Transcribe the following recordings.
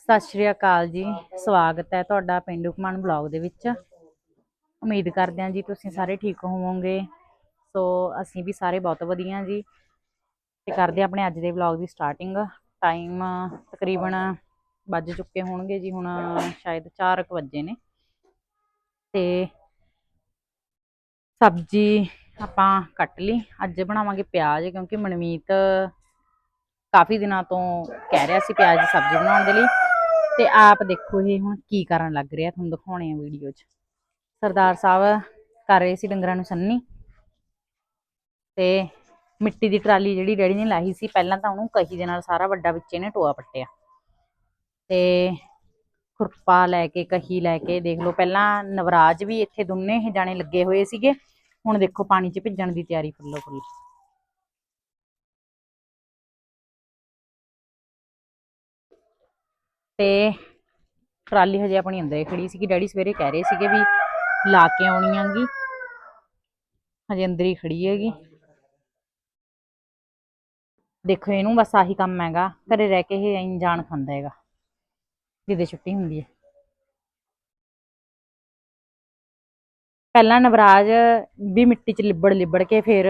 ਸਤਿ ਸ਼੍ਰੀ ਅਕਾਲ ਜੀ। ਸਵਾਗਤ ਹੈ ਤੁਹਾਡਾ ਪਿੰਡੂ ਕਮਾਨ ਬਲੌਗ ਦੇ ਵਿੱਚ। ਉਮੀਦ ਕਰਦੇ ਹਾਂ ਜੀ ਤੁਸੀਂ ਸਾਰੇ ਠੀਕ ਹੋਵੋਗੇ। ਸੋ ਅਸੀਂ ਵੀ ਸਾਰੇ ਬਹੁਤ ਵਧੀਆ ਜੀ। ਤੇ ਕਰਦੇ ਹਾਂ ਆਪਣੇ ਅੱਜ ਦੇ ਵਲੌਗ ਦੀ ਸਟਾਰਟਿੰਗ। ਟਾਈਮ ਤਕਰੀਬਨ ਵੱਜ ਚੁੱਕੇ ਹੋਣਗੇ ਜੀ, ਹੁਣ ਸ਼ਾਇਦ 4 ਕੁ ਵਜੇ ਨੇ। ਤੇ ਸਬਜ਼ੀ ਆਪਾਂ ਕੱਟ ਲਈ। ਅੱਜ ਬਣਾਵਾਂਗੇ ਪਿਆਜ਼ ਕਿਉਂਕਿ ਮਨਮੀਤ ਕਾਫੀ ਦਿਨਾਂ ਤੋਂ ਕਹਿ ਰਿਹਾ ਸੀ ਪਿਆਜ਼ ਦੀ ਸਬਜ਼ੀ ਬਣਾਉਣ ਦੇ ਲਈ। ਤੇ ਆਪ ਦੇਖੋ ਇਹ ਹੁਣ ਕੀ ਕਰਨ ਲੱਗ ਰਿਹਾ, ਤੁਹਾਨੂੰ ਦਿਖਾਉਣੇ ਆ ਵੀਡੀਓ 'ਚ। ਸਰਦਾਰ ਸਾਹਿਬ ਕਰ ਰਹੇ ਸੀ ਡੰਗਰਾਂ ਨੂੰ ਸੰਨੀ। ਤੇ ਮਿੱਟੀ ਦੀ ਟਰਾਲੀ ਜਿਹੜੀ ਡੈਡੀ ਨੇ ਲਾਹੀ ਸੀ, ਪਹਿਲਾਂ ਤਾਂ ਉਹਨੂੰ ਕਹੀ ਦੇ ਨਾਲ ਸਾਰਾ ਵੱਡਾ ਵਿੱਚ ਨੇ ਟੋਆ ਪੱਟਿਆ। ਤੇ ਖੁਰਪਾ ਲੈ ਕੇ, ਕਹੀ ਲੈ ਕੇ, ਦੇਖ ਲਓ ਪਹਿਲਾਂ ਨਵਰਾਜ ਵੀ ਇੱਥੇ ਦੋਨੇ ਜਾਣੇ ਲੱਗੇ ਹੋਏ ਸੀਗੇ। ਹੁਣ ਦੇਖੋ ਪਾਣੀ 'ਚ ਭਿੱਜਣ ਦੀ ਤਿਆਰੀ ਫੁੱਲੋ ਫੁੱਲ ਤੇ ਟਰਾਲੀ ਹਜੇ ਆਪਣੀ ਅੰਦਰ ਹੀ ਖੜੀ ਸੀਗੀ। ਡੈਡੀ ਸਵੇਰੇ ਕਹਿ ਰਹੇ ਸੀਗੇ ਵੀ ਲਾ ਕੇ ਆਉਣੀ ਆਂਗੀ। ਹਜੇ ਅੰਦਰ ਹੀ ਖੜੀ ਹੈਗੀ। ਦੇਖੋ, ਇਹਨੂੰ ਬਸ ਆਹੀ ਕੰਮ ਹੈਗਾ। ਘਰੇ ਰਹਿ ਕੇ ਇਹ ਐਂ ਜਾਣ ਖਾਂਦਾ ਹੈਗਾ। ਜਿਹਦੇ ਛੁੱਟੀ ਹੁੰਦੀ ਹੈ। ਪਹਿਲਾਂ ਨਵਰਾਜ ਵੀ ਮਿੱਟੀ 'ਚ ਲਿਬੜ ਲਿਬੜ ਕੇ ਫਿਰ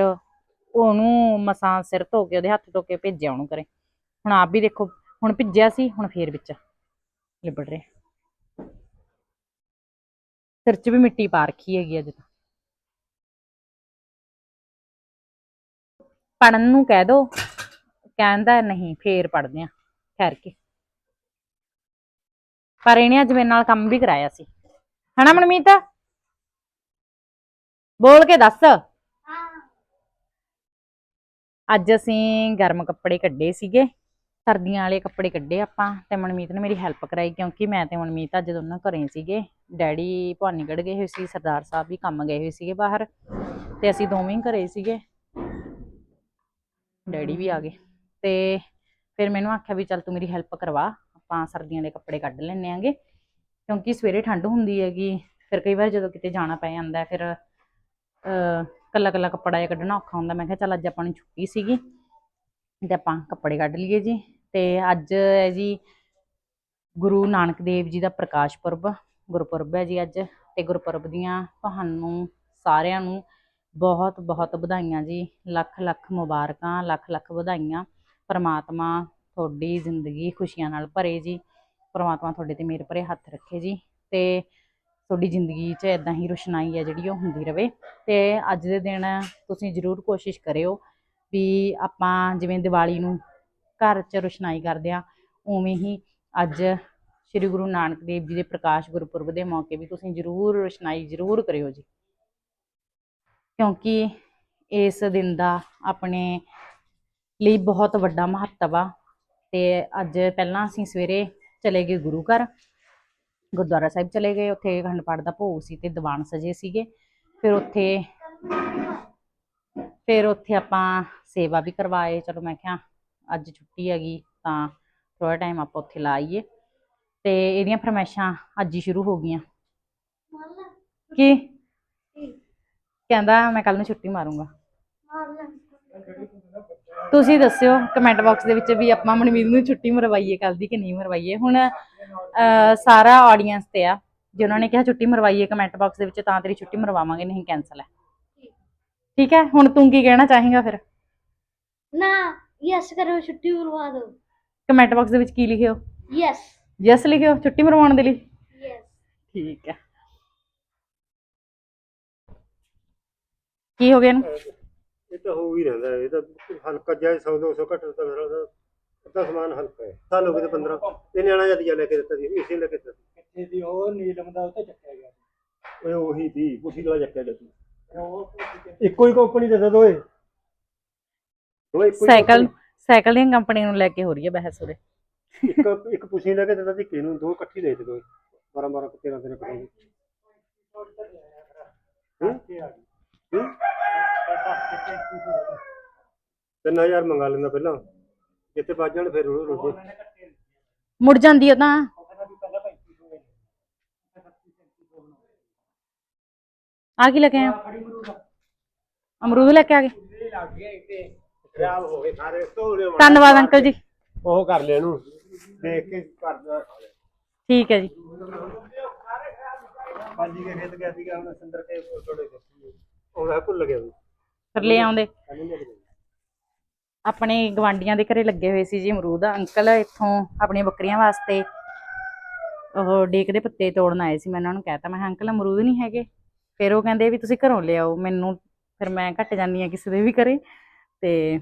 ਉਹਨੂੰ ਮਸਾਂ ਸਿਰ ਧੋ ਕੇ ਉਹਦੇ ਹੱਥ ਧੋ ਕੇ ਭੇਜਿਆ ਉਹਨੂੰ ਕਰੇ ਹੁਣ ਆਪ ਵੀ ਦੇਖੋ, ਹੁਣ ਭਿੱਜਿਆ ਸੀ, ਹੁਣ ਫੇਰ ਵਿੱਚ। ਲਿਬੜ ਰਿਹਾ। ਸਿਰ 'ਚ ਵੀ ਮਿੱਟੀ ਪਾ ਰੱਖੀ ਹੈਗੀ ਅੱਜ ਤਾਂ। ਪੜਨ ਨੂੰ ਕਹਿ ਦੋ। ਕਹਿੰਦਾ ਨਹੀਂ ਫੇਰ ਪੜਦੇ ਆ ਠਹਿਰ ਕੇ। ਪਰ ਇਹਨੇ ਅੱਜ ਮੇਰੇ ਨਾਲ ਕੰਮ ਵੀ ਕਰਾਇਆ ਸੀ। ਹਨਾ ਮਨਮੀਤ? ਬੋਲ ਕੇ ਦੱਸ। ਅੱਜ ਅਸੀਂ ਗਰਮ ਕੱਪੜੇ ਕੱਢੇ ਸੀਗੇ। ਸਰਦੀਆਂ ਵਾਲੇ ਕੱਪੜੇ ਕੱਢੇ ਆਪਾਂ ਤੇ ਮਨਮੀਤ ਨੇ ਮੇਰੀ ਹੈਲਪ ਕਰਾਈ ਕਿਉਂਕਿ ਮੈਂ ਤੇ ਮਨਮੀਤ ਅੱਜ ਦੋਨੋਂ ਘਰੇ ਸੀਗੇ। ਡੈਡੀ ਭਵਾਨੀਗੜ੍ਹ ਗਏ ਹੋਏ ਸੀ, ਸਰਦਾਰ ਸਾਹਿਬ ਵੀ ਕੰਮ ਗਏ ਹੋਏ ਸੀਗੇ ਬਾਹਰ ਤੇ ਅਸੀਂ ਦੋਵੇਂ ਹੀ ਘਰੇ ਸੀਗੇ। ਡੈਡੀ ਵੀ ਆ ਗਏ ਤੇ ਫਿਰ ਮੈਨੂੰ ਆਖਿਆ ਵੀ ਚੱਲ ਤੂੰ ਮੇਰੀ ਹੈਲਪ ਕਰਵਾ, ਆਪਾਂ ਸਰਦੀਆਂ ਦੇ ਕੱਪੜੇ ਕੱਢ ਲੈਣੇ ਆਂਗੇ ਕਿਉਂਕਿ ਸਵੇਰੇ ਠੰਡ ਹੁੰਦੀ ਹੈਗੀ, ਫਿਰ ਕਈ ਵਾਰ ਜਦੋਂ ਕਿਤੇ ਜਾਣਾ ਪੈ ਜਾਂਦਾ ਫਿਰ ਅ ਕੱਲਾ ਕੱਲਾ ਕੱਪੜਾ ਜਿਹਾ ਕੱਢਣਾ ਔਖਾ ਹੁੰਦਾ। ਮੈਂ ਕਿਹਾ ਚੱਲ ਅੱਜ ਆਪਾਂ ਨੂੰ ਛੁੱਟੀ ਸੀਗੀ ਤੇ ਆਪਾਂ ਕੱਪੜੇ ਕੱਢ ਲਈਏ ਜੀ। ਤੇ ਅੱਜ ਹੈ ਜੀ ਗੁਰੂ ਨਾਨਕ ਦੇਵ ਜੀ ਦਾ ਪ੍ਰਕਾਸ਼ ਪੁਰਬ, ਗੁਰਪੁਰਬ ਹੈ ਜੀ ਅੱਜ ਤੇ ਗੁਰਪੁਰਬ ਦੀਆਂ ਤੁਹਾਨੂੰ ਸਾਰਿਆਂ ਨੂੰ ਬਹੁਤ ਬਹੁਤ ਵਧਾਈਆਂ ਜੀ। ਲੱਖ ਲੱਖ ਮੁਬਾਰਕਾਂ, ਲੱਖ ਲੱਖ ਵਧਾਈਆਂ। ਪਰਮਾਤਮਾ ਤੁਹਾਡੀ ਜ਼ਿੰਦਗੀ ਖੁਸ਼ੀਆਂ ਨਾਲ ਭਰੇ ਜੀ। ਪਰਮਾਤਮਾ ਤੁਹਾਡੇ ਤੇ ਮੇਰੇ ਭਰੇ ਹੱਥ ਰੱਖੇ ਜੀ ਤੇ ਤੁਹਾਡੀ ਜ਼ਿੰਦਗੀ 'ਚ ਇਦਾਂ ਹੀ ਰੁਸ਼ਨਾਈ ਹੈ ਜਿਹੜੀ ਉਹ ਹੁੰਦੀ ਰਵੇ। ਤੇ ਅੱਜ ਦੇ ਦਿਨ ਤੁਸੀਂ ਜ਼ਰੂਰ ਕੋਸ਼ਿਸ਼ ਕਰਿਓ ਵੀ ਆਪਾਂ ਜਿਵੇਂ ਦੀਵਾਲੀ ਨੂੰ ਘਰ 'ਚ ਰੁਸ਼ਨਾਈ ਕਰਦੇ ਆ। ਉਵੇਂ ਹੀ ਅੱਜ ਸ੍ਰੀ ਗੁਰੂ ਨਾਨਕ ਦੇਵ ਜੀ ਦੇ ਪ੍ਰਕਾਸ਼ ਗੁਰਪੁਰਬ ਦੇ ਮੌਕੇ ਵੀ ਤੁਸੀਂ ਜ਼ਰੂਰ ਰੁਸ਼ਨਾਈ ਜ਼ਰੂਰ ਕਰਿਓ ਜੀ। ਕਿਉਂਕਿ ਇਸ ਦਿਨ ਦਾ ਆਪਣੇ ਲਈ ਬਹੁਤ ਵੱਡਾ ਮਹੱਤਵ ਆ ਤੇ ਅੱਜ ਪਹਿਲਾਂ ਅਸੀਂ ਸਵੇਰੇ ਚਲੇ ਗਏ ਗੁਰੂ ਘਰ। ਗੁਰਦੁਆਰਾ ਸਾਹਿਬ ਚਲੇ ਗਏ, ਉੱਥੇ ਅਖੰਡ ਪਾਠ ਦਾ ਭੋਗ ਸੀ ਤੇ ਦੀਵਾਨ ਸਜੇ ਸੀਗੇ। ਫਿਰ ਉੱਥੇ ਫਿਰ ਉੱਥੇ ਆਪਾਂ ਸੇਵਾ ਵੀ ਕਰਵਾਏ। ਚਲੋ ਮੈਂ ਕਿਹਾ ਅੱਜ ਛੁੱਟੀ ਹੈਗੀ ਤਾਂ ਥੋੜਾ ਟਾਈਮ ਆਪਾਂ ਉੱਥੇ ਲਾਈਏ ਤੇ ਇਹਦੀਆਂ ਫਰਮਾਇਸ਼ਾਂ ਅੱਜ ਹੀ ਸ਼ੁਰੂ ਹੋ ਗਈਆਂ। ਕੀ? ਕਹਿੰਦਾ ਮੈਂ ਕੱਲ ਨੂੰ ਛੁੱਟੀ ਮਾਰੂੰਗਾ। ਤੁਸੀਂ ਦੱਸਿਓ ਕਮੈਂਟ ਬਾਕਸ ਦੇ ਵਿੱਚ ਵੀ ਆਪਾਂ ਮਨਵੀਰ ਨੂੰ ਛੁੱਟੀ ਮਰਵਾਈਏ ਕੱਲ ਦੀ ਕਿ ਨਹੀਂ ਮਰਵਾਈਏ। ਹੁਣ ਸਾਰਾ ਆਡੀਅנס ਤੇ ਆ। ਜਿਨ੍ਹਾਂ ਨੇ ਕਿਹਾ ਛੁੱਟੀ ਮਰਵਾਈਏ ਕਮੈਂਟ ਬਾਕਸ ਦੇ ਵਿੱਚ ਤਾਂ ਤੇਰੀ ਛੁੱਟੀ ਮਰਵਾਵਾਂਗੇ ਨਹੀਂ ਕੈਨਸਲ ਹੈ। ਠੀਕ ਹੈ? ਹੁਣ ਤੂੰ ਕੀ ਕਹਿਣਾ ਚਾਹੇਂਗਾ ਫਿਰ? ਨਾ। ਯੈਸ ਕਰੋ ਛੁੱਟੀ ਮਰਵਾ ਦਿਓ। ਕਮੈਂਟ ਬਾਕਸ ਦੇ ਵਿੱਚ ਕੀ ਲਿਖਿਓ? ਯੈਸ ਯੈਸ ਲਿਖਿਓ ਛੁੱਟੀ ਮਰਵਾਉਣ ਦੇ ਲਈ? ਯੈਸ ਠੀਕ ਹੈ ਕੀ ਹੋ ਗਿਆ ਇਹਨੂੰ? ਇਹ ਤਾਂ ਹੋ ਹੀ ਰਹਿੰਦਾ ਹੈ, ਇਹ ਤਾਂ ਹਲਕਾ ਜਾਇ 100 200 ਘੱਟ ਤਾਂ ਮੇਰਾ ਦਾ ਅੱਧਾ ਸਮਾਨ ਹਲਕਾ ਹੈ। ਸਾਲ ਹੋ ਗਏ ਤੇ 15 ਤੇ ਨਿਆਣਾ ਜਦੀਆ ਲੈ ਕੇ ਦਿੱਤਾ ਸੀ ਇਸੇ ਲੈ ਕੇ ਦਿੱਤਾ ਸੀ। ਕਿੱਥੇ ਦੀ ਉਹ ਨੀਲਮ ਦਾ ਉੱਤੇ ਚੱਕਿਆ ਗਿਆ ਓਏ ਉਹੀ ਦੀ ਪੁਸੀ ਦਾ ਚੱਕਿਆ ਲੈ ਤੂੰ ਉਹ ਇੱਕੋ ਹੀ ਕੰਪਨੀ ਦੇ ਦੋ ਓਏ ਦੋਏ ਇੱਕੋ ਹੀ ਸਾਈਕਲ company। ਸਾਈਕਲ ਦੀ ਕੰਪਨੀ ਨੂੰ ਲੈ ਕੇ ਹੋ ਰਹੀ ਹੈ ਬਹਿਸ ਉਰੇ। ਇੱਕ ਇੱਕ ਪੁੱਛੀ ਲੈ ਕੇ ਦਿੱਤਾ ਸੀ ਕਿਨੂੰ ਦੋ ਇਕੱਠੀ ਦੇ ਦੇ ਦੋਏ 12 12 13 13 ਕਰਾਂਗੇ ਹੂੰ? ਹੂੰ? 3000 ਮੰਗਾ ਲੈਂਦਾ ਪਹਿਲਾਂ। ਜਿੱਥੇ ਵੱਜ ਜਾਣ ਫਿਰ ਉਹ ਰੋਦੇ ਮੁੜ ਜਾਂਦੀ ਹੈ ਤਾਂ। ਆ ਕੀ ਲੈ ਕੇ ਆਇਆ? ਅਮਰੂਦ ਲੈ ਕੇ ਆ ਗਏ। ਸਾਰੇ? ਧੋ ਲਿਓ ਧੰਨਵਾਦ ਅੰਕਲ ਜੀ। ਉਹ ਕਰ ਲੈ ਇਹਨੂੰ। ਦੇਖ ਕੇ ਕਰਦਾ ਠੀਕ ਹੈ ਜੀ। ਪਾਜੀ ਕੇ ਖੇਤ ਗਿਆ ਸੀਗਾ ਹੁਣ ਸੰਦਰ ਕੇ ਥੋੜੇ ਉਹ ਹੈ। ਭੁੱਲ ਗਿਆ ਉਹਨੂੰ ਫਿਰ ਲੈ ਆਉਂਦੇ। ਲੈ ਕੇ। ਆਪਣੇ ਗਵਾਂਡੀਆਂ ਦੇ ਘਰੇ ਲੱਗੇ ਹੋਏ ਸੀ ਜੀ ਅਮਰੂਦ। ਅੰਕਲ ਇੱਥੋਂ ਆਪਣੀਆਂ ਬੱਕਰੀਆਂ ਵਾਸਤੇ ਉਹ ਡੇਕ ਦੇ ਪੱਤੇ ਤੋੜਨ ਆਏ ਸੀ। ਮੈਂ ਉਹਨਾਂ ਨੂੰ ਕਹਿਤਾ ਮੈਂ ਕਿਹਾ, ਅੰਕਲ ਅਮਰੂਦ ਨਹੀਂ ਹੈਗੇ। ਫਿਰ ਉਹ ਕਹਿੰਦੇ ਵੀ ਤੁਸੀਂ ਘਰੋਂ ਲਿਆਓ ਮੈਨੂੰ ਫਿਰ ਮੈਂ ਘੱਟ ਜਾਂਦੀ ਆ ਕਿਸੇ ਦੇ ਵੀ ਘਰੇ। ਤੇ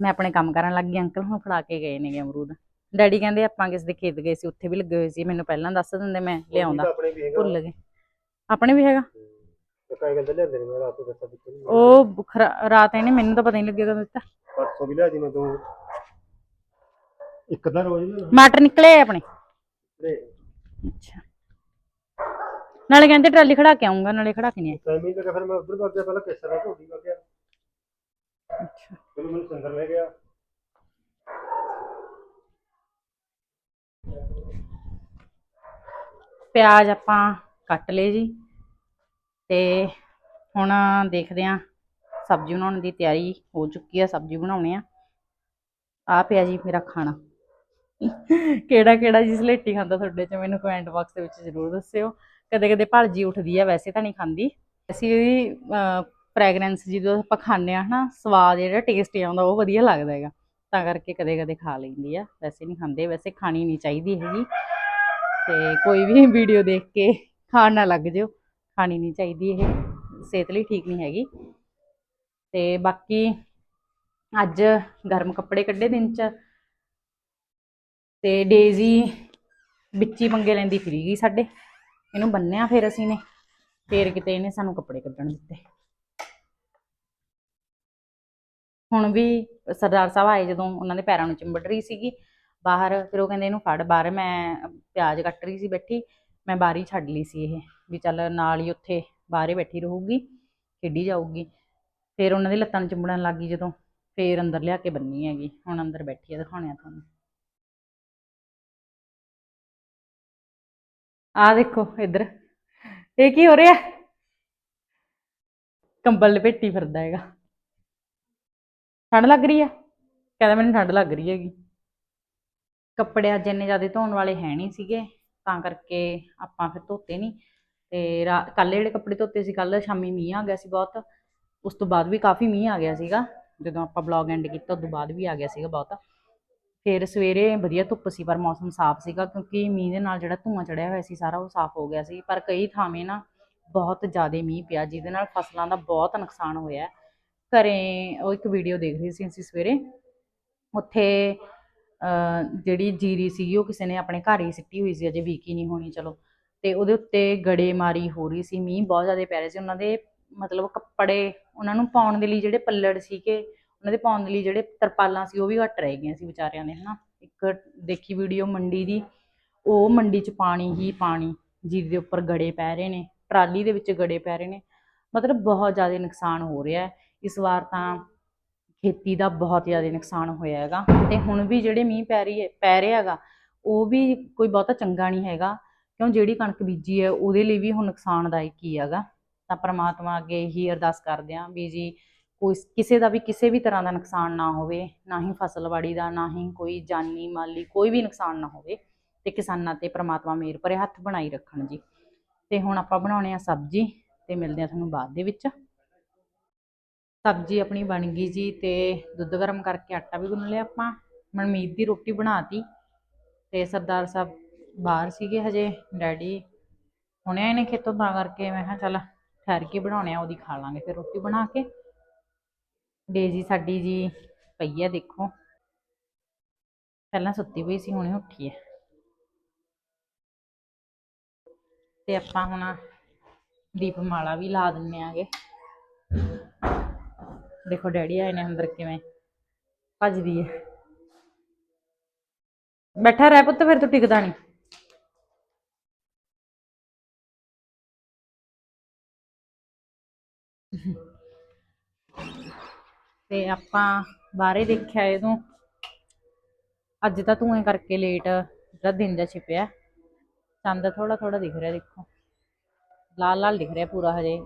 ਮੈਂ ਆਪਣੇ ਕੰਮ ਕਰਨ ਲੱਗ ਗਈ ਅੰਕਲ ਹੁਣ ਫੜਾ ਕੇ ਗਏ ਨੇਗੇ ਅਮਰੂਦ। ਡੈਡੀ ਕਹਿੰਦੇ ਆਪਾਂ ਕਿਸੇ ਦੇ ਖੇਤ ਗਏ ਸੀ ਉੱਥੇ ਵੀ ਲੱਗੇ ਹੋਏ ਸੀ ਮੈਨੂੰ ਪਹਿਲਾਂ ਦੱਸ ਦਿੰਦੇ ਮੈਂ ਲਿਆਉਂਦਾ। ਭੁੱਲ ਗਏ। ਆਪਣੇ ਵੀ ਹੈਗਾ? ਤੇ ਉਹ ਰਾਤ ਇਹਨੇ ਮੈਨੂੰ ਤਾਂ ਪਤਾ ਨਹੀਂ ਲੱਗਿਆ ਕਦੋਂ ਦਿੱਤਾ। ਪਰਸੋਂ ਵੀ ਲਿਆ ਜੀ ਮੈਂ ਤੂੰ ਇੱਕ ਦਾ ਰੋਜ਼ ਨਾ ਮਟਰ ਨਿਕਲੇ ਆਪਣੇ? ਅੱਛਾ। ਨਾਲੇ ਕਹਿੰਦੇ ਟਰਾਲੀ ਖੜਾ ਕੇ ਆਉਂਗਾ ਨਾਲੇ ਖੜਾ ਕੇ ਨਹੀਂ ਆਏ। ਟਾਈਮ ਹੀ ਲੱਗਾ ਫਿਰ ਮੈਂ ਉਧਰ ਵਗ ਗਿਆ ਪਹਿਲਾਂ ਕੇਸਰ ਦਾ ਢੋਡੀ ਵਗ ਗਿਆ। ਅੱਛਾ। ਚਲੋ ਮੈਨੂੰ ਸੰਦਰ ਲੈ ਗਿਆ। ਪਿਆਜ਼ ਆਪਾਂ ਕੱਟ ਲਏ ਜੀ। ਤੇ ਹੁਣ ਦੇਖਦੇ ਆਂ ਸਬਜ਼ੀ ਬਣਾਉਣ ਦੀ ਤਿਆਰੀ ਹੋ ਚੁੱਕੀ ਆ ਸਬਜ਼ੀ ਬਣਾਉਣੇ ਆ। ਆ ਪਿਆ ਜੀ ਮੇਰਾ ਖਾਣਾ। ਕਿਹੜਾ ਕਿਹੜਾ ਜੀ ਸਲੇਟੀ ਖਾਂਦਾ ਤੁਹਾਡੇ ਚ ਮੈਨੂੰ ਕਮੈਂਟ ਬਾਕਸ ਦੇ ਵਿੱਚ ਜ਼ਰੂਰ ਦੱਸਿਓ। ਕਦੇ ਕਦੇ ਭਾਲਜੀ ਉੱਠਦੀ ਆ ਵੈਸੇ ਤਾਂ ਨਹੀਂ ਖਾਂਦੀ। ਅਸੀਂ ਫ੍ਰੈਗਰੈਂਸ ਜਦੋਂ ਆਪਾਂ ਖਾਂਦੇ ਆ ਹਨਾ, ਸਵਾਦ ਜਿਹੜਾ ਟੇਸਟ ਆਉਂਦਾ, ਉਹ ਵਧੀਆ ਲੱਗਦਾ ਹੈਗਾ। ਤਾਂ ਕਰਕੇ ਕਦੇ ਕਦੇ ਖਾ ਲੈਂਦੀ ਆ। ਵੈਸੇ ਨਹੀਂ ਖਾਂਦੇ, ਵੈਸੇ ਖਾਣੀ ਨਹੀਂ ਚਾਹੀਦੀ ਹੈਗੀ। ਤੇ ਕੋਈ ਵੀ ਵੀਡੀਓ ਦੇਖ ਕੇ ਖਾਣ ਨਾ ਲੱਗ ਜਿਓ। ਖਾਣੀ ਨਹੀਂ ਚਾਹੀਦੀ ਇਹ। ਸਿਹਤ ਲਈ ਠੀਕ ਨਹੀਂ ਹੈਗੀ। ਤੇ ਬਾਕੀ ਅੱਜ ਗਰਮ ਕੱਪੜੇ ਕੱਢੇ ਦਿਨ ਚ। ਤੇ ਡੇਜ਼ੀ ਵਿੱਚੀ ਪੰਗੇ ਲੈਂਦੀ ਫਿਰੀ ਗਈ ਸਾਡੇ। ਇਹਨੂੰ ਬੰਨਿਆ ਫਿਰ ਅਸੀਂ ਨੇ। ਫੇਰ ਕਿਤੇ ਇਹਨੇ ਸਾਨੂੰ ਕੱਪੜੇ ਕੱਢਣ ਦਿੱਤੇ। ਹੁਣ ਵੀ ਸਰਦਾਰ ਸਾਹਿਬ ਆਏ ਜਦੋਂ ਉਹਨਾਂ ਦੇ ਪੈਰਾਂ ਨੂੰ ਚਿੰਬੜ ਰਹੀ ਸੀਗੀ। ਬਾਹਰ ਫਿਰ ਉਹ ਕਹਿੰਦੇ ਇਹਨੂੰ ਫੜ। ਬਾਹਰ ਮੈਂ ਪਿਆਜ਼ ਕੱਟ ਰਹੀ ਸੀ ਬੈਠੀ। ਮੈਂ ਬਾਹਰ ਹੀ ਛੱਡ ਲਈ ਸੀ ਇਹ ਵੀ ਚੱਲ ਨਾਲ ਹੀ ਉੱਥੇ ਬਾਹਰੇ ਬੈਠੀ ਰਹੂਗੀ, ਖੇਡੀ ਜਾਊਗੀ। ਫਿਰ ਉਹਨਾਂ ਦੀ ਲੱਤਾਂ ਨੂੰ ਚਿੰਬੜਨ ਲੱਗ ਗਈ ਜਦੋਂ ਫੇਰ ਅੰਦਰ ਲਿਆ ਕੇ ਬੰਨੀ ਹੈਗੀ। ਹੁਣ ਅੰਦਰ ਬੈਠੀ ਆ, ਦਿਖਾਉਣੇ ਆ ਤੁਹਾਨੂੰ। ਆ ਦੇਖੋ ਇੱਧਰ। ਇਹ ਕੀ ਹੋ ਰਿਹਾ? ਕੰਬਲ ਲਪੇਟੀ ਫਿਰਦਾ ਹੈਗਾ। ਠੰਡ ਲੱਗ ਰਹੀ ਆ? ਕਹਿੰਦਾ ਮੈਨੂੰ ਠੰਡ ਲੱਗ ਰਹੀ ਹੈਗੀ। ਕੱਪੜੇ ਅੱਜ ਇੰਨੇ ਜ਼ਿਆਦਾ ਧੋਣ ਵਾਲੇ ਹੈ ਨਹੀਂ ਸੀਗੇ, ਤਾਂ ਕਰਕੇ ਆਪਾਂ ਫਿਰ ਧੋਤੇ ਨਹੀਂ। ਤੇ ਕੱਲ ਜਿਹੜੇ ਕੱਪੜੇ ਧੋਤੇ ਸੀ ਕੱਲ ਸ਼ਾਮੀ ਮੀਂਹ ਆ ਗਿਆ ਸੀ ਬਹੁਤ। ਉਸ ਤੋਂ ਬਾਅਦ ਵੀ ਕਾਫੀ ਮੀਂਹ ਆ ਗਿਆ ਸੀਗਾ। ਜਦੋਂ ਆਪਾਂ ਬਲੌਗ ਐਂਡ ਕੀਤਾ, ਉਸ ਤੋਂ ਬਾਅਦ ਵੀ ਆ ਗਿਆ ਸੀਗਾ ਬਹੁਤ। ਫਿਰ ਸਵੇਰੇ ਵਧੀਆ ਧੁੱਪ ਸੀ, ਪਰ ਮੌਸਮ ਸਾਫ਼ ਸੀਗਾ, ਕਿਉਂਕਿ ਮੀਂਹ ਦੇ ਨਾਲ ਜਿਹੜਾ ਧੂੰਆਂ ਚੜਿਆ ਹੋਇਆ ਸੀ, ਸਾਰਾ ਉਹ ਸਾਫ਼ ਹੋ ਗਿਆ ਸੀ। ਪਰ ਕਈ ਥਾਵੇਂ ਨਾ ਬਹੁਤ ਜ਼ਿਆਦਾ ਮੀਂਹ ਪਿਆ, ਜਿਹਦੇ ਨਾਲ ਫਸਲਾਂ ਦਾ ਬਹੁਤ ਨੁਕਸਾਨ ਹੋਇਆ। ਘਰੇ ਉਹ ਇੱਕ ਵੀਡੀਓ ਦੇਖ ਰਹੀ ਸੀ ਅਸੀਂ ਸਵੇਰੇ। ਉੱਥੇ ਜਿਹੜੀ ਜੀਰੀ ਸੀਗੀ, ਉਹ ਕਿਸੇ ਨੇ ਆਪਣੇ ਘਰ ਹੀ ਸਿੱਟੀ ਹੋਈ ਸੀ, ਅਜੇ ਵੀਕੀ ਨਹੀਂ ਹੋਣੀ, ਚਲੋ। ਤੇ ਉਹਦੇ ਉੱਤੇ ਗੜੇ ਮਾਰੀ ਹੋ ਰਹੀ ਸੀ, ਮੀਂਹ ਬਹੁਤ ਜ਼ਿਆਦਾ ਪੈ ਰਿਹਾ ਸੀ। ਉਹਨਾਂ ਦੇ ਮਤਲਬ ਕੱਪੜੇ, ਉਹਨਾਂ ਨੂੰ ਪਾਉਣ ਦੇ ਲਈ ਜਿਹੜੇ ਪੱਲੜ ਸੀਗੇ, ਉਹਨਾਂ ਦੇ ਪਾਉਣ ਦੇ ਲਈ ਜਿਹੜੇ ਤਰਪਾਲਾਂ ਸੀ, ਉਹ ਵੀ ਘੱਟ ਰਹਿ ਗਈਆਂ ਸੀ ਵਿਚਾਰਿਆਂ ਦੇ, ਹਨਾ। ਇੱਕ ਦੇਖੀ ਵੀਡੀਓ ਮੰਡੀ ਦੀ, ਉਹ ਮੰਡੀ 'ਚ ਪਾਣੀ, ਹੀ ਪਾਣੀ, ਜੀਰੀ ਦੇ ਉੱਪਰ ਗੜੇ ਪੈ ਰਹੇ ਨੇ, ਟਰਾਲੀ ਦੇ ਵਿੱਚ ਗੜੇ ਪੈ ਰਹੇ ਨੇ। ਮਤਲਬ ਬਹੁਤ ਜ਼ਿਆਦਾ ਨੁਕਸਾਨ ਹੋ ਰਿਹਾ ਹੈ। ਇਸ ਵਾਰ ਤਾਂ ਖੇਤੀ ਦਾ ਬਹੁਤ ਜ਼ਿਆਦਾ ਨੁਕਸਾਨ ਹੋਇਆ ਹੈਗਾ। ਤੇ ਹੁਣ ਵੀ ਜਿਹੜੇ ਮੀਂਹ ਪੈ ਰਹੀ ਹੈ, ਪੈ ਰਿਹਾ ਹੈਗਾ, ਉਹ ਵੀ ਕੋਈ ਬਹੁਤਾ ਚੰਗਾ ਨਹੀਂ ਹੈਗਾ, ਕਿਉਂ ਜਿਹੜੀ ਕਣਕ ਬੀਜੀ ਹੈ, ਉਹਦੇ ਲਈ ਵੀ ਹੁਣ ਨੁਕਸਾਨਦਾਇਕ ਹੀ ਹੈਗਾ। ਤਾਂ ਪ੍ਰਮਾਤਮਾ ਅੱਗੇ ਇਹੀ ਅਰਦਾਸ ਕਰਦੇ ਹਾਂ ਵੀ ਜੀ, ਕੋਈ ਕਿਸੇ ਦਾ ਵੀ ਕਿਸੇ ਵੀ ਤਰ੍ਹਾਂ ਦਾ ਨੁਕਸਾਨ ਨਾ ਹੋਵੇ, ਨਾ ਹੀ ਫਸਲਵਾੜੀ ਦਾ, ਨਾ ਹੀ ਕੋਈ ਜਾਨੀ ਮਾਲੀ ਕੋਈ ਵੀ ਨੁਕਸਾਨ ਨਾ ਹੋਵੇ, ਤੇ ਕਿਸਾਨਾਂ ਤੇ ਪ੍ਰਮਾਤਮਾ ਮੇਰ ਭਰੇ ਹੱਥ ਬਣਾਈ ਰੱਖਣ ਜੀ। ਤੇ ਹੁਣ ਆਪਾਂ ਬਣਾਉਣੇ ਆ ਸਬਜ਼ੀ, ਤੇ ਮਿਲਦੇ ਆ ਤੁਹਾਨੂੰ ਬਾਅਦ ਦੇ ਵਿੱਚ। ਸਬਜ਼ੀ ਆਪਣੀ ਬਣ ਗਈ ਜੀ ਤੇ ਦੁੱਧ ਗਰਮ ਕਰਕੇ ਆਟਾ ਵੀ ਗੁੰਨ ਲਿਆ ਆਪਾਂ। ਮਨਮੀਤ ਦੀ ਰੋਟੀ ਬਣਾਤੀ ਤੇ ਸਰਦਾਰ ਸਾਹਿਬ ਬਾਹਰ ਸੀਗੇ ਹਜੇ, ਡੈਡੀ ਹੁਣੇ ਆਏ ਨੇ ਖੇਤੋਂ ਤਾਂ ਕਰਕੇ ਮੈਂ ਕਿਹਾ ਚੱਲ ਠਹਿਰ ਕੇ ਬਣਾਉਣੇ ਆ, ਉਹਦੀ ਖਾ ਲਾਂਗੇ ਫਿਰ ਰੋਟੀ ਬਣਾ ਕੇ। ਡੇਜੀ ਸਾਡੀ ਜੀ ਪਈ ਆ ਦੇਖੋ। ਪਹਿਲਾਂ ਸੁੱਤੀ ਪਈ ਸੀ, ਹੁਣੇ ਉੱਠੀ ਹੈ ਤੇ ਆਪਾਂ ਹੁਣ ਦੀਪਮਾਲਾ ਵੀ ਲਾ ਦਿੰਨੇ ਆਗੇ। ਦੇਖੋ ਡੈਡੀ ਆਏ ਨੇ ਅੰਦਰ ਕਿਵੇਂ? ਭੱਜਦੀ ਹੈ। ਬੈਠਾ ਰਹਿ ਪੁੱਤ, ਫਿਰ ਤੂੰ ਟਿਕਦਾ ਨਹੀਂ। ਤੇ ਆਪਾਂ ਬਾਹਰੇ ਦੇਖਿਆ ਇਹਨੂੰ। ਅੱਜ ਤਾਂ ਧੂਏ ਕਰਕੇ ਲੇਟ ਜਿਹੜਾ ਦਿਨ ਜਿਹਾ ਛਿਪਿਆ। ਚੰਦ ਥੋੜਾ ਥੋੜਾ ਦਿਖ ਰਿਹਾ, ਦੇਖੋ। ਲਾਲ ਲਾਲ ਦਿਖ ਰਿਹਾ ਪੂਰਾ ਹਜੇ।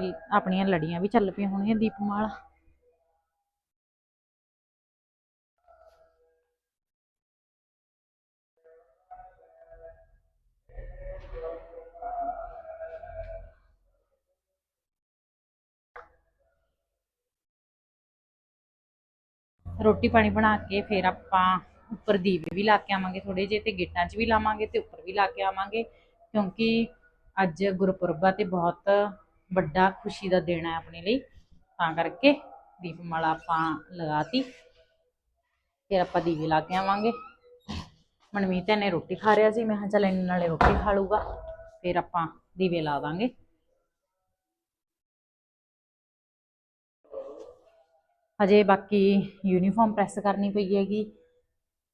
ਤੇ ਆਪਣੀਆਂ ਲੜੀਆਂ ਵੀ ਚੱਲ ਪਈਆਂ ਹੋਣਗੀਆਂ ਦੀਪਮਾਲਾ ਰੋਟੀ ਪਾਣੀ ਬਣਾ ਕੇ ਫਿਰ ਆਪਾਂ ਉੱਪਰ ਦੀਵੇ ਵੀ ਲਾ ਕੇ ਆਵਾਂਗੇ ਥੋੜੇ ਜਿਹੇ ਤੇ ਗੇਟਾਂ 'ਚ ਵੀ ਲਾਵਾਂਗੇ ਤੇ ਉੱਪਰ ਵੀ ਲਾ ਕੇ ਆਵਾਂਗੇ ਕਿਉਂਕਿ ਅੱਜ ਗੁਰਪੁਰਬ ਆ ਤੇ ਬਹੁਤ ਵੱਡਾ ਖੁਸ਼ੀ ਦਾ ਦਿਨ ਹੈ ਆਪਣੇ ਲਈ। ਤਾਂ ਕਰਕੇ ਦੀਪਮਾਲਾ ਆਪਾਂ ਲਗਾਤੀ। ਫਿਰ ਆਪਾਂ ਦੀਵੇ ਲਾ ਕੇ ਆਵਾਂਗੇ। ਮਨਮੀਤ ਨੇ ਰੋਟੀ ਖਾ ਰਿਹਾ ਸੀ। ਮੈਂ ਹਾਂ ਚੱਲ ਇਹਨਾਂ ਨਾਲੇ ਰੋਟੀ ਖਾ ਲੂਗਾ ਫਿਰ ਆਪਾਂ ਦੀਵੇ ਲਾ ਦਾਂਗੇ। ਅਜੇ ਬਾਕੀ ਯੂਨੀਫਾਰਮ ਪ੍ਰੈਸ ਕਰਨੀ ਪਈ ਹੈਗੀ।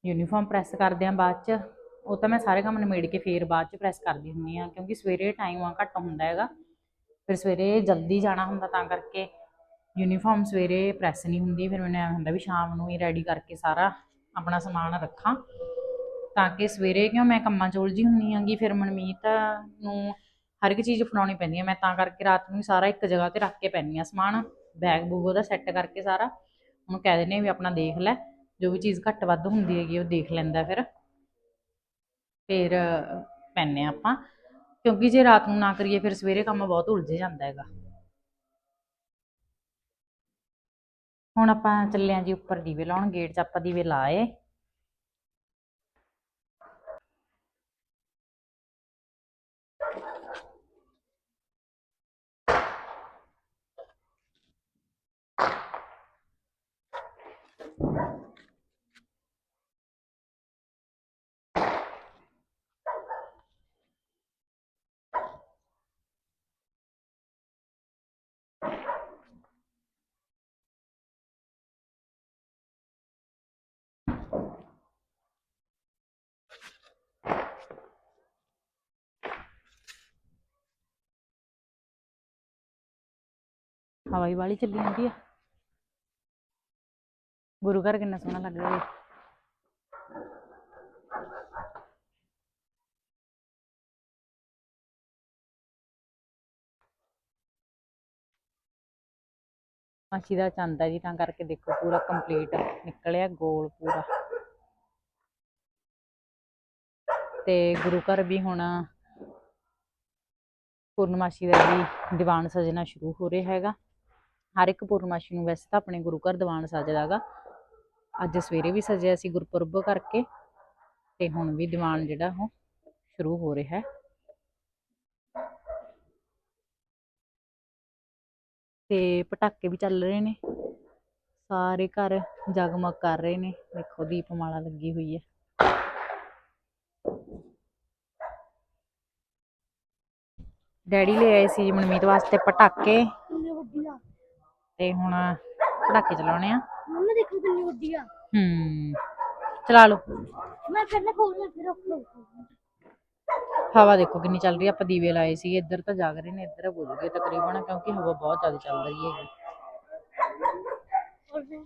ਯੂਨੀਫਾਰਮ ਪ੍ਰੈਸ ਕਰਦੇ ਆ ਬਾਅਦ ਚ ਉਹ ਤਾਂ ਮੈਂ ਸਾਰੇ ਕੰਮ ਨਿਮੇੜ ਕੇ ਫੇਰ ਬਾਅਦ ਚ ਪ੍ਰੈਸ ਕਰਦੀ ਹੁੰਦੀ ਆ ਕਿਉਂਕਿ ਸਵੇਰੇ ਟਾਈਮ ਆ, ਘੱਟ ਹੁੰਦਾ ਹੈਗਾ। ਫਿਰ ਸਵੇਰੇ ਜਲਦੀ ਜਾਣਾ ਹੁੰਦਾ ਤਾਂ ਕਰਕੇ ਯੂਨੀਫਾਰਮ ਸਵੇਰੇ ਪ੍ਰੈਸ ਨਹੀਂ ਹੁੰਦੀ, ਫਿਰ ਮੈਨੂੰ ਐਂ ਹੁੰਦਾ ਵੀ ਸ਼ਾਮ ਨੂੰ ਹੀ ਰੈਡੀ ਕਰਕੇ ਸਾਰਾ ਆਪਣਾ ਸਮਾਨ ਰੱਖਾਂ। ਤਾਂ ਕਿ ਸਵੇਰੇ ਕਿਉਂ ਮੈਂ ਕੰਮਾਂ 'ਚ ਉਲਝੀ ਹੁੰਨੀ ਆਂਗੀ ਫਿਰ ਮਨਮੀਤ ਨੂੰ ਹਰ ਇੱਕ ਚੀਜ਼ ਫੜਾਉਣੀ ਪੈਂਦੀ ਹੈ ਮੈਂ ਤਾਂ ਕਰਕੇ ਰਾਤ ਨੂੰ ਸਾਰਾ ਇੱਕ ਜਗ੍ਹਾ ਤੇ ਰੱਖ ਕੇ ਪੈਂਦੀ ਆ ਸਮਾਨ ਬੈਗ ਬੂਗ ਉਹਦਾ ਸੈੱਟ ਕਰਕੇ ਸਾਰਾ। ਉਹਨੂੰ ਕਹਿ ਦਿੰਦੇ ਵੀ ਆਪਣਾ ਦੇਖ ਲੈ, ਜੋ ਵੀ ਚੀਜ਼ ਘੱਟ ਵੱਧ ਹੁੰਦੀ ਹੈਗੀ ਉਹ ਦੇਖ ਲੈਂਦਾ ਫਿਰ। ਫਿਰ ਪੈਨੇ ਆਪਾਂ। ਕਿਉਂਕਿ ਜੇ ਰਾਤ ਨੂੰ ਨਾ ਕਰੀਏ, ਫਿਰ ਸਵੇਰੇ ਕੰਮ ਬਹੁਤ ਉਲਝ ਜਾਂਦਾ ਹੈਗਾ। ਹੁਣ ਆਪਾਂ ਚੱਲੇ ਆਂ ਜੀ ਉੱਪਰ ਦੀਵੇ ਲਾਉਣ, ਗੇਟ 'ਚ ਆਪਾਂ ਦੀਵੇ ਲਾਏ। ਹਵਾਈ ਵਾਲੀ ਚੱਲੀ ਜਾਂਦੀ ਆ। ਗੁਰੂ ਘਰ ਕਿੰਨਾ ਸੋਹਣਾ ਲੱਗਦਾ ਰਿਹਾ ਮਾਸੀ ਦਾ ਚੰਦ ਹੈ ਜੀ, ਤਾਂ ਕਰਕੇ ਦੇਖੋ ਪੂਰਾ ਕੰਪਲੀਟ ਨਿਕਲਿਆ ਗੋਲ ਪੂਰਾ। ਤੇ ਗੁਰੂ ਘਰ ਵੀ ਹੁਣ ਪੂਰਨਮਾਸ਼ੀ ਦਾ ਵੀ ਦੀਵਾਨ ਸਜਣਾ ਸ਼ੁਰੂ ਹੋ ਰਿਹਾ ਹੈਗਾ। ਹਰ ਇੱਕ ਪੂਰਨਮਾਸ਼ੀ ਨੂੰ ਵੈਸੇ ਤਾਂ ਆਪਣੇ ਗੁਰੂ ਘਰ ਦੀਵਾਨ ਸਜਦਾ ਹੈਗਾ ਅੱਜ ਸਵੇਰੇ ਵੀ ਸਜਿਆ ਸੀ ਗੁਰਪੁਰਬ ਕਰਕੇ ਤੇ ਹੁਣ ਵੀ ਦੀਵਾਨ ਜਿਹੜਾ ਉਹ ਸ਼ੁਰੂ ਹੋ ਰਿਹਾ। ਹੈ ਤੇ ਪਟਾਕੇ ਵੀ ਚੱਲ ਰਹੇ ਨੇ। ਸਾਰੇ ਘਰ ਜਗਮਗ ਕਰ ਰਹੇ ਨੇ। ਦੇਖੋ ਦੀਪਮਾਲਾ ਲੱਗੀ ਹੋਈ ਹੈ। ਡੈਡੀ ਲੈ ਆਏ ਸੀ ਮਨਮੀਤ ਵਾਸਤੇ ਪਟਾਕੇ। ਤੇ ਹੁਣ ਪਟਾਕੇ ਚਲਾਉਣੇ ਆ। ਮੰਮਾ ਦੇਖੋ ਕਿੰਨੀ ਵੱਡੀ ਆ। ਹੂੰ ਚਲਾ ਲਓ। ਮੈਂ ਪਹਿਲਾਂ ਖੋਲਣਾ ਫਿਰ ਲਓ। ਹਵਾ ਦੇਖੋ ਕਿੰਨੀ ਚੱਲ ਰਹੀ ਆ ਆਪਾਂ ਦੀਵੇ ਲਾਏ ਸੀ ਇੱਧਰ ਤਾਂ ਜਾਗ ਰਹੇ ਨੇ ਇੱਧਰ ਬੁਝ ਗਏ ਤਕਰੀਬਨ ਕਿਉਂਕਿ ਹਵਾ ਬਹੁਤ ਜ਼ਿਆਦਾ ਚੱਲ ਰਹੀ ਹੈਗੀ। ਔਰ ਫਿਰ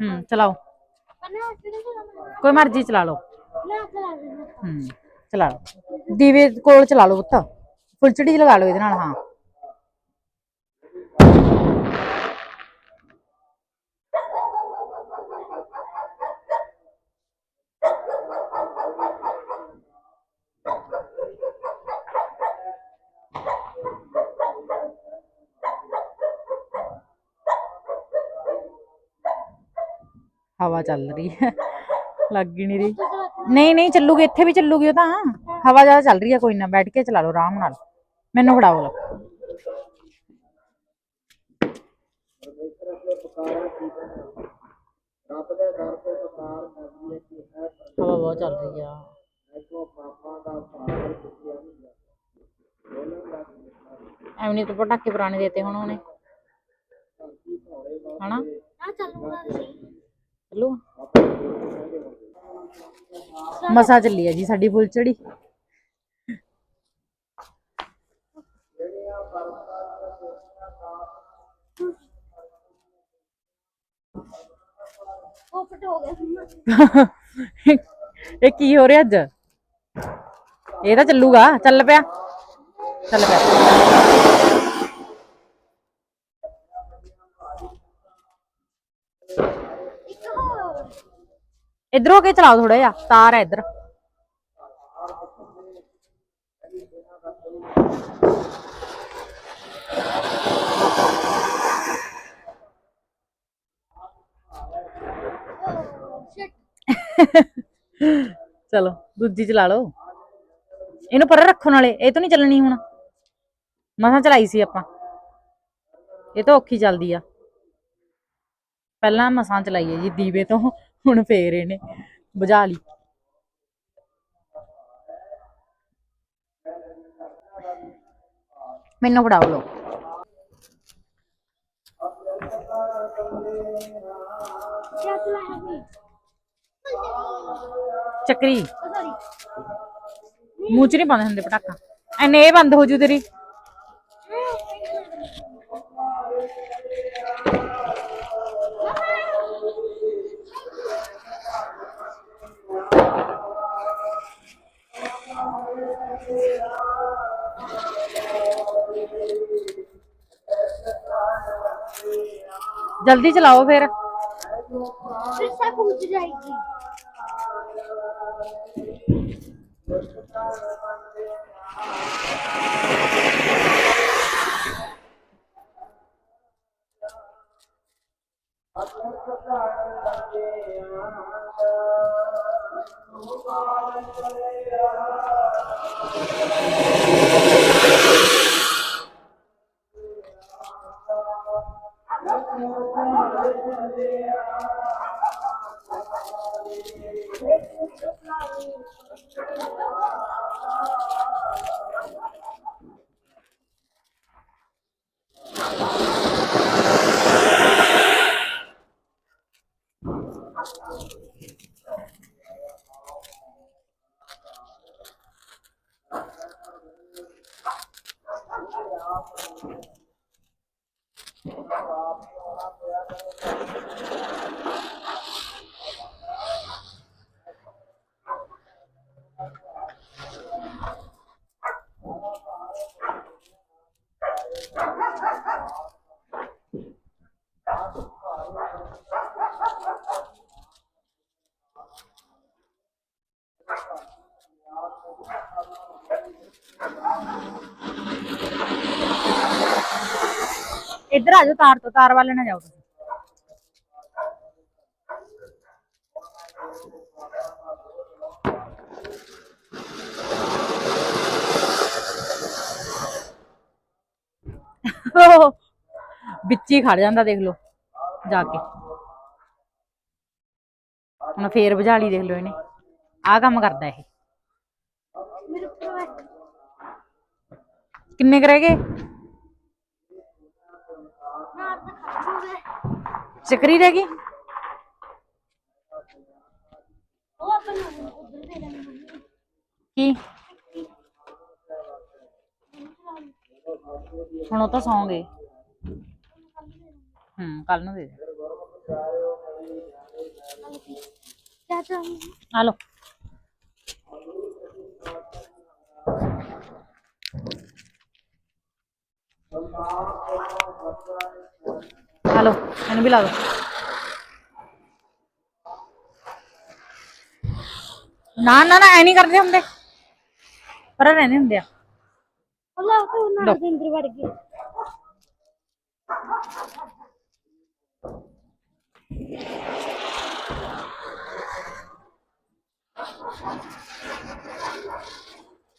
ਹੂੰ ਚਲਾਓ। ਕੋਈ ਮਰਜ਼ੀ ਚਲਾ ਲਓ। ਹੂੰ ਚਲਾ ਲਓ। ਦੀਵੇ ਕੋਲ ਚਲਾ ਲਓ ਪੁੱਤ। ਫੁੱਲਚੜੀ ਲਗਾ ਲਓ ਇਹਦੇ ਨਾਲ ਹਾਂ ਹਵਾ ਚੱਲ ਰਹੀ ਹੈ ਲੱਗ ਹੀ ਨਹੀਂ ਰਹੀ ਨਹੀਂ ਨਹੀਂ ਚੱਲੂਗੀ ਇੱਥੇ ਵੀ ਚੱਲੂਗੀ ਉਹ ਤਾਂ ਹਵਾ ਜ਼ਿਆਦਾ ਚੱਲ ਰਹੀ ਹੈ ਕੋਈ ਨਾ ਬੈਠ ਕੇ ਚਲਾ ਲਓ ਆਰਾਮ ਨਾਲ ਮੈਨੂੰ ਫੜਾਓ ਲਓ ਹਵਾ ਬਹੁਤ ਚੱਲ ਰਹੀ ਆ। ਐਵੇਂ ਨਹੀਂ ਤਾਂ ਪਟਾਕੇ ਪੁਰਾਣੇ ਦੇਤੇ ਹੁਣ ਉਹਨੇ। ਹਨਾ? ਆ ਚੱਲੂਗਾ। ਚੱਲੂ ਮਸਾ ਚੱਲੀ ਆ ਜੀ ਸਾਡੀ ਫੁੱਲਚੜੀ ਪੋਪਟ ਹੋ ਗਿਆ ਮੰਮਾ ਇਹ ਕੀ ਹੋ ਰਿਹਾ ਅੱਜ? ਇਹ ਤਾਂ ਚੱਲੂਗਾ। ਚੱਲ ਪਿਆ। ਚੱਲ ਪਿਆ। ਇੱਧਰ ਕੇ ਚਲਾਓ ਥੋੜਾ ਜਿਹਾ। ਤਾਰ ਹੈ ਇੱਧਰ। ਚਲੋ, ਦੂਜੀ ਚਲਾ ਲਓ। ਇਹਨੂੰ ਪਰੇ ਰੱਖੋ ਨਾਲੇ, ਇਹ ਤਾਂ ਨਹੀਂ ਚੱਲਣੀ ਹੁਣ। ਮਸਾਂ ਚਲਾਈ ਸੀ ਆਪਾਂ। ਇਹ ਤਾਂ ਔਖੀ ਚੱਲਦੀ ਆ। ਪਹਿਲਾਂ ਮਸਾਂ ਚਲਾਈਏ ਜੀ, ਦੀਵੇ ਤੋਂ, ਹੁਣ ਫੇਰ ਇਹਨੇ ਬੁਝਾ ਲਈ। ਮੈਨੂੰ ਫੜਾਓ ਲੋ ਚੱਕਰੀ। ਮੂੰਹ ਚ ਨਹੀਂ ਪਾਉਂਦੇ ਹੁੰਦੇ ਪਟਾਕਾ। ਐਨੇ ਇਹ ਬੰਦ ਹੋ ਜੂ ਤੇਰੀ। ਜਲਦੀ ਚਲਾਓ ਫਿਰ। ਇੱਧਰ ਆ ਜਾਓ, ਤਾਰ ਤੋਂ, ਤਾਰ ਵੱਲ ਨਾ ਜਾਓ ਤੁਸੀਂ। ਵਿੱਚ ਹੀ ਖੜ ਜਾਂਦਾ, ਦੇਖ ਲਓ, ਜਾ ਕੇ। ਹੁਣ ਫੇਰ ਬੁਝਾਲੀ ਦੇਖ ਲਓ ਇਹਨੇ। ਆਹ ਕੰਮ ਕਰਦਾ ਇਹ। ਕਿੰਨੇ ਕਰੇਗੇ ਚਕਰੀ ਰਹਿ ਗਈ? ਕੀ? ਹੁਣ ਉਹ ਤਾਂ ਸੌਂਗੇ। ਹੂੰ ਕੱਲ ਨੂੰ ਦੇ ਹਲੋ ਇਹਨੂੰ ਵੀ ਲਾ ਦੋ ਨਾ ਨਾ ਨਾ ਐ ਨਹੀਂ ਕਰਦੇ ਹੁੰਦੇ। ਪਰ ਰਹਿੰਦੇ ਹੁੰਦੇ ਆ। ਅੱਲਾ ਉਹ ਨਾ ਦੇ ਅੰਦਰ ਵੜ ਗਏ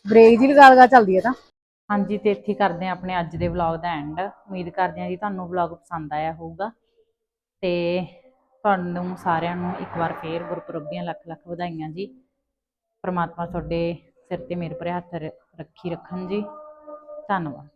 ਬ੍ਰੇਕ ਦੀ ਵੀ ਗੱਲ ਗਾ ਚੱਲਦੀ ਹੈ ਤਾਂ। ਹਾਂਜੀ ਤੇ ਇੱਥੇ ਕਰਦੇ ਆ ਆਪਣੇ ਅੱਜ ਦੇ ਵਲੌਗ ਦਾ ਐਂਡ ਉਮੀਦ ਕਰਦੇ ਆ ਜੀ ਤੁਹਾਨੂੰ ਵਲੌਗ ਪਸੰਦ ਆਇਆ ਹੋਊਗਾ। ਤੇ ਤੁਹਾਨੂੰ ਸਾਰਿਆਂ ਨੂੰ ਇੱਕ ਵਾਰ ਫੇਰ ਗੁਰਪੁਰਬ ਦੀਆਂ ਲੱਖ ਲੱਖ ਵਧਾਈਆਂ ਜੀ। ਪ੍ਰਮਾਤਮਾ ਤੁਹਾਡੇ ਸਿਰ ਤੇ ਮੇਰੇ ਭਰੇ ਹੱਥ ਰੱਖੀ ਰੱਖਣ ਜੀ। ਧੰਨਵਾਦ।